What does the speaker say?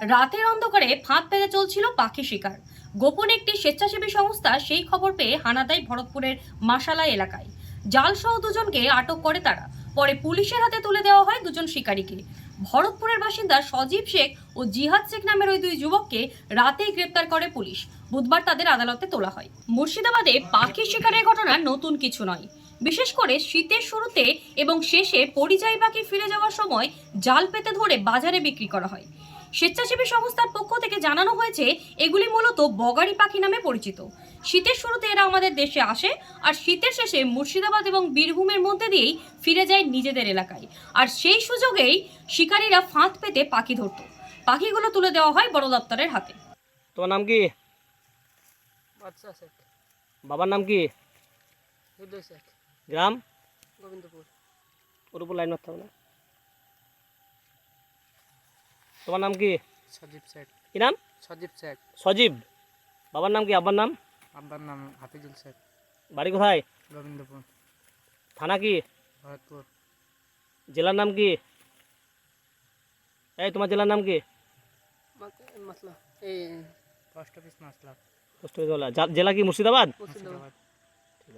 রাতের অন্ধকারে ফাঁদ পেতে চলছিল পাখি শিকার। গোপন একটি স্বেচ্ছাসেবী সংস্থা সেই খবর পেয়ে হানা দেয় ভরতপুরের মাসালা এলাকায়। জালসহ দুজনকে আটক করে তারা। পরে পুলিশের হাতে তুলে দেওয়া হয় দুজন শিকারীকে। ভরতপুরের বাসিন্দা সজীব শেখ ও জিহাদ শেখ নামের ওই দুই যুবককে রাতেই গ্রেপ্তার করে পুলিশ। বুধবার তাদের আদালতে তোলা হয়। মুর্শিদাবাদে পাখি শিকারের ঘটনা নতুন কিছু নয়। বিশেষ করে শীতের শুরুতে এবং শেষে পরিযায়ী পাখি ফিরে যাওয়ার সময় জাল পেতে ধরে বাজারে বিক্রি করা হয়। স্বেচ্ছাসেবী সংস্থার পক্ষ থেকে জানানো হয়েছে এগুলি মূলত বগারি পাখি নামে পরিচিত। শীতের শুরুতে এরা আমাদের দেশে আসে আর শীতের শেষে মুর্শিদাবাদ এবং বীরভূমের মধ্যে দিয়েই ফিরে যায় নিজেদের এলাকায়। আর সেই সুযোগেই শিকারীরা ফাঁদ পেতে পাখি ধরত। পাখিগুলো তুলে দেওয়া হয় বড় দপ্তরের হাতে। তোমার নাম কি? বাবার নাম কি? গ্রাম? গোবিন্দপুর। ওর উপর লাইন মারতে হবে না। তোমার নাম কি? সজীব শেখ কি নাম? সজীব শেখ সজীব। বাবার নাম কি? আব্বার নাম? আব্বার নাম হাফিজুল শেখ বাড়ি কোথায়? গোবিন্দপুর। থানা কি? ভরতপুর। জেলার নাম কি? এই তোমার জেলার নাম কি? মাসলা এই পোস্ট অফিস মাসলা পোস্ট অফিস জেলা কি? মুর্শিদাবাদ? মুর্শিদাবাদ।